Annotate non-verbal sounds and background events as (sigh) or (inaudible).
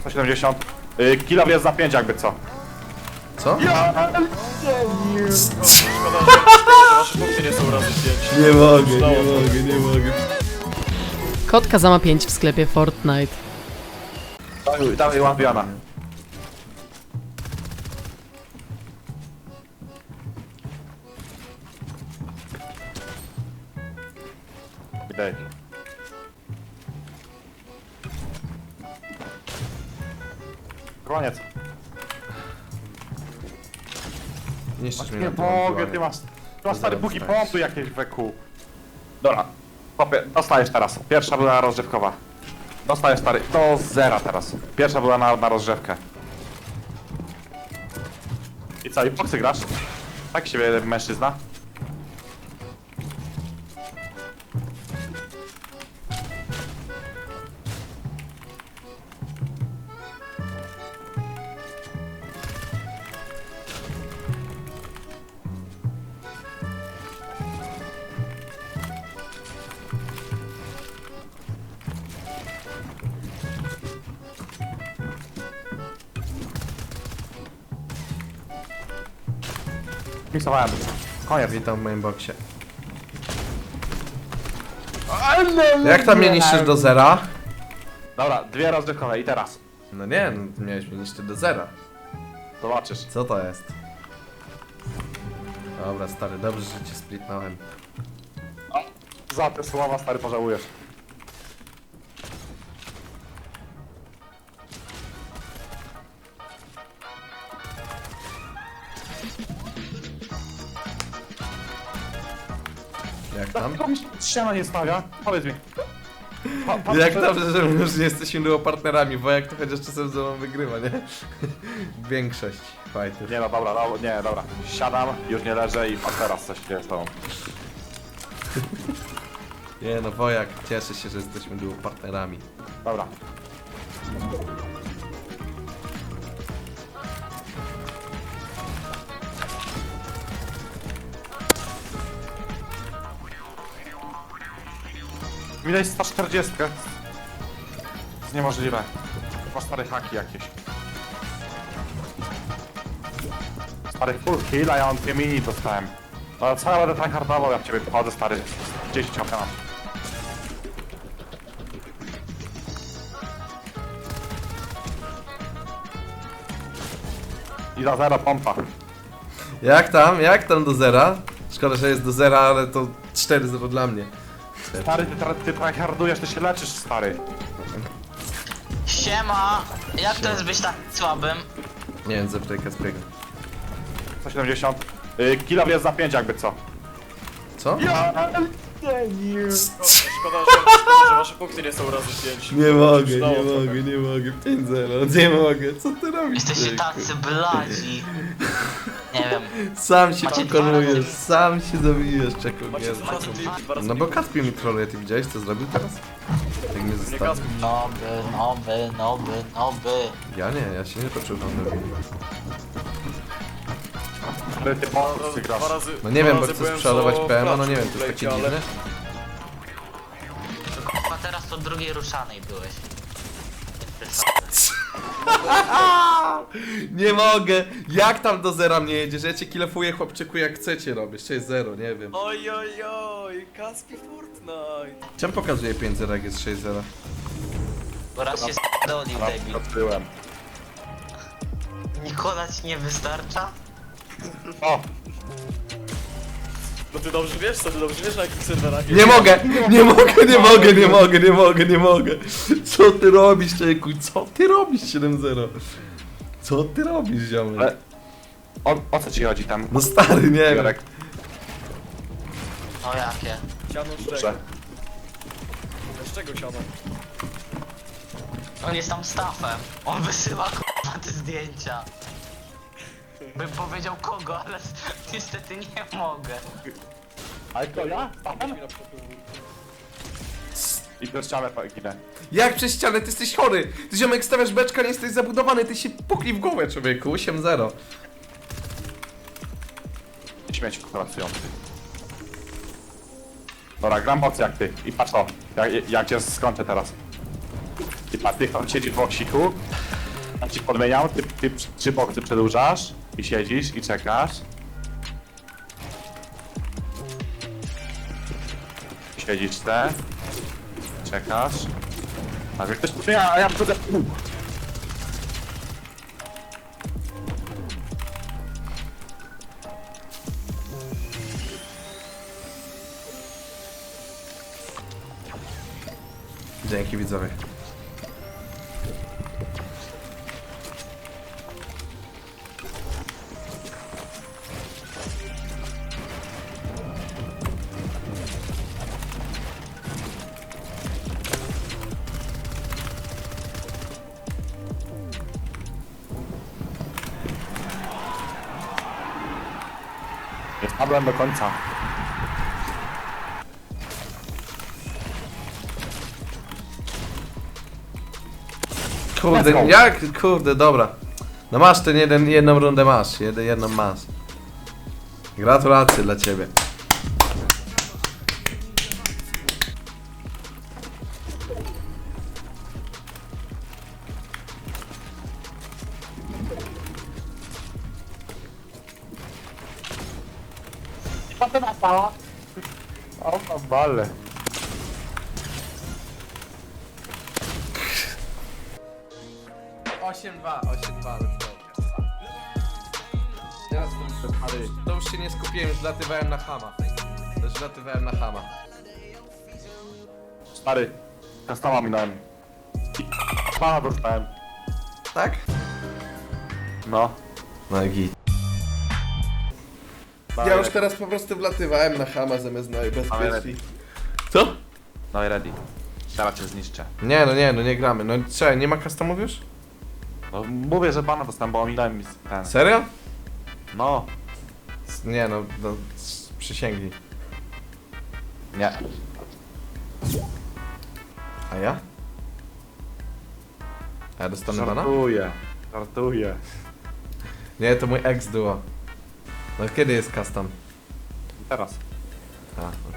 170. Y, kilo jest za 5 jakby co. Co? Szkoda, że, szkoda, że wasze punkty nie są razy 5. Nie mogę, nie mogę, nie mogę. Kotka za ma 5 w sklepie Fortnite. Dawaj, dawaj łapiana. Idej. Koniec. Niszczysz mnie Nie na tym mogę, ty masz... Ty masz stary buki dostaniesz. pompy jakieś weku. Dobra. Chłopie, dostajesz teraz. Pierwsza była rozgrzewkowa. Dostajesz stary. Do zera teraz. Pierwsza była na, na rozgrzewkę. I co, i boksy grasz? Tak siebie mężczyzna? Misowałem. Koniec. Witam w moim boksie. Jak tam mnie niszczysz do zera? Dobra, dwie rozgrzewkowe i teraz. No nie, no miałeś mnie niszczyć do zera. Zobaczysz. Co to jest? Dobra, stary, dobrze, że cię splitnąłem. Za te słowa stary pożałujesz. Jak tam? Mi się ściana nie stawia? Powiedz mi. Pa, pa, Jak pa- dobrze, że my już nie jesteśmy duo partnerami, bo jak to chociaż czasem ze mną wygrywa, nie? (laughs) Większość fightów. Nie no dobra, no, nie dobra. Siadam, już nie leżę i a teraz coś się z tobą. Nie no, Wojak, cieszę się, że jesteśmy duo partnerami. Dobra. Mi daj 140. To jest niemożliwe. Chyba stare haki jakieś. Stary full kill, a ja mam 2 mini dostałem. No co ja będę tryhardował, jak ciebie pochodzę stary. 10 HP mam. I za zero pompa. Jak tam? Jak tam do zera? Szkoda, że jest do zera, ale to 4-0 dla mnie. Stary, ty, tra- ty tryhardujesz, ty się leczysz, stary. Siema! Jak to jest być tak słabym? Nie wiem, zapytaj Kaspiego. 170. Y, kilo jest za 5 jakby co. Co? Szkoda, że, szkoda, że wasze punkty nie są razy 5. Nie mogę, nie mogę, nie mogę. 5-0, nie mogę. Co ty robisz? Jesteście człowieku? tacy bladzi. Nie wiem. Sam się Macie dwa pokonujesz, razy- sam się zabijesz, czeku. Macie dwa razy dwa razy No bo team. Kaspi mi troluje, ty widziałeś co zrobił teraz? Jak mnie Nie zostawił. Noby, noby, noby, noby. Ja nie, ja się nie toczył na nogi. Dwa dwa razy- No nie dwa wiem, bo razy chcę byłem sprzedawać PM, no nie wiem, to w jest takie plejcie, ale- dziwne. Tylko teraz to drugiej ruszanej byłeś. (laughs) Nie mogę! Jak tam do zera mnie jedziesz? Ja cię kilefuję chłopczyku jak chcecie robisz. 6-0, nie wiem. Oj, oj, oj, Kaspi Fortnite. Czemu pokazuje 5-0 jak jest 6-0? Bo raz się s***dolił, debil. Odbyłem. Nikola ci nie wystarcza? O! No ty dobrze wiesz, co ty dobrze wiesz na jakich serwerach Nie mogę! Nie mogę, nie mogę, nie mogę, nie mogę, nie mogę! Co ty robisz, człowieku? Co ty robisz 7-0? Co ty robisz, ziomek? Ale... O, o co ci chodzi tam? No stary, nie wiem. O jakie? Siano z czego? Dobrze. Z czego siano? On jest tam staffem. On wysyła k***a te zdjęcia. Bym powiedział kogo, ale (laughs) niestety nie mogę. Ale to ja? I przez ścianę ginę. Jak przez ścianę? Ty jesteś chory! Ty ziomek stawiasz beczka, nie jesteś zabudowany, ty się pukli w głowę, człowieku. 8-0. Śmieć pracujący. Dobra, gram mocy jak ty. I patrz to. Jak, jak cię skończę teraz. I A ty tam siedzisz w boksiku, a ci podmieniam, ty, ty przy- trzy boksy przedłużasz i siedzisz i czekasz. Siedzisz te, czekasz. A jak ktoś podmienia, a ja wchodzę... Dzięki widzowie. Spadłem do końca. Kurde, Let's go. jak? Kurde, dobra. No masz ten jeden, jedną rundę masz, jed, jedną masz. Gratulacje dla ciebie. O, mam balę. Osiem dwa, osiem dwa, Teraz to, to już się nie skupiłem, już latywałem na hama. Już latywałem na hama. Stary, kastama minąłem. I pana dostałem. Tak? No. No i git. Ja już teraz po prostu wlatywałem na hama zamiast na bezpiecznik. Co? No i ready. Teraz cię zniszczę. Nie no, nie no, nie gramy. No czekaj, nie ma customów już? No mówię, że pana dostałem, bo ominąłem mi ten. Serio? No. S- Nie no, no s- przysięgnij. Nie. A ja? A ja dostanę bana? Żartuję. Żartuję. Nie, to mój ex duo. No kiedy jest custom? Teraz. A, okej.